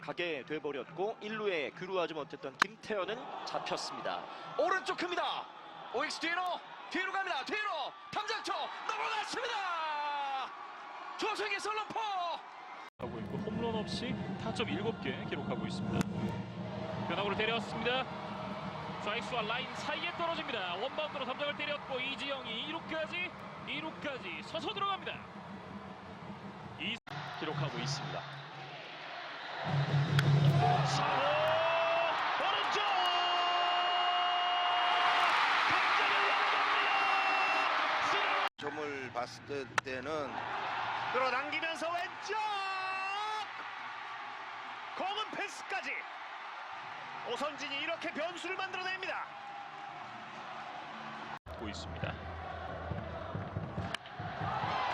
가게 돼버렸고 1루에 그루하지 못했던 김태현은 잡혔습니다. 오른쪽 큽니다. 오익스 뒤로 뒤로 갑니다. 뒤로 탐장초 넘어갔습니다. 조승희 솔로포 하고 있고 홈런 없이 타점 7개 기록하고 있습니다. 변화구를 때렸습니다. 좌익수와 라인 사이에 떨어집니다. 원바운드로 담장을 때렸고 이지영이 2루까지 2루까지 서서 들어갑니다. 이 기록하고 있습니다. 점을 봤을 때는 끌어당기면서 왼쪽 공은 패스까지 오선진이 이렇게 변수를 만들어냅니다 고 있습니다.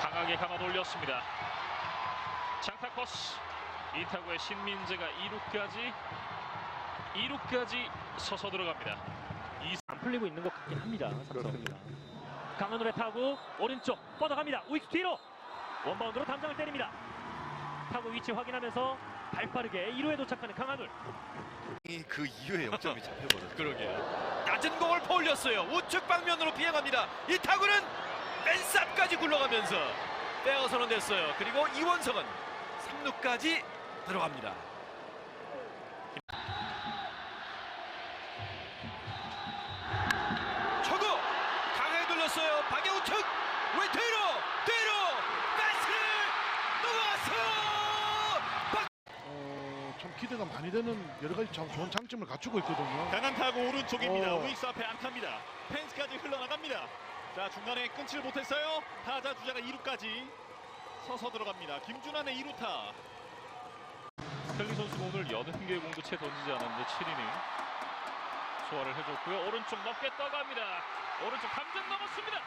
강하게 감아 돌렸습니다. 장타 코스 이타구의 신민재가 2루까지 2루까지 서서 들어갑니다. 안 풀리고 있는 것 같긴 합니다. 삼성. 강한울의 타구 오른쪽 뻗어갑니다. 우익수 뒤로 원바운드로 담장을 때립니다. 타구 위치 확인하면서 발빠르게 1루에 도착하는 강한울. 그 이후에 0점이 잡혀버렸어요. 그러게요. 낮은 공을 퍼올렸어요. 우측 방면으로 피해갑니다. 이 타구는 맨쌉까지 굴러가면서 빼어서는 됐어요. 그리고 이원석은 3루까지 들어갑니다. 왼뒤로 뒤로 패스를 넘어갔어요. 어, 참 기대가 많이 되는 여러 가지 참 좋은 장점을 갖추고 있거든요. 강한 타구 오른쪽입니다 어. 우익수 앞에 안타입니다 펜스까지 흘러나갑니다 자 중간에 끊지를 못했어요 타자 주자가 2루까지 서서 들어갑니다 김준환의 2루타 켈리 선수가 오늘 80개의 공도 채 던지지 않았는데 7이닝 소화를 해줬고요. 오른쪽 높게 떠갑니다. 오른쪽 감정 넘었습니다.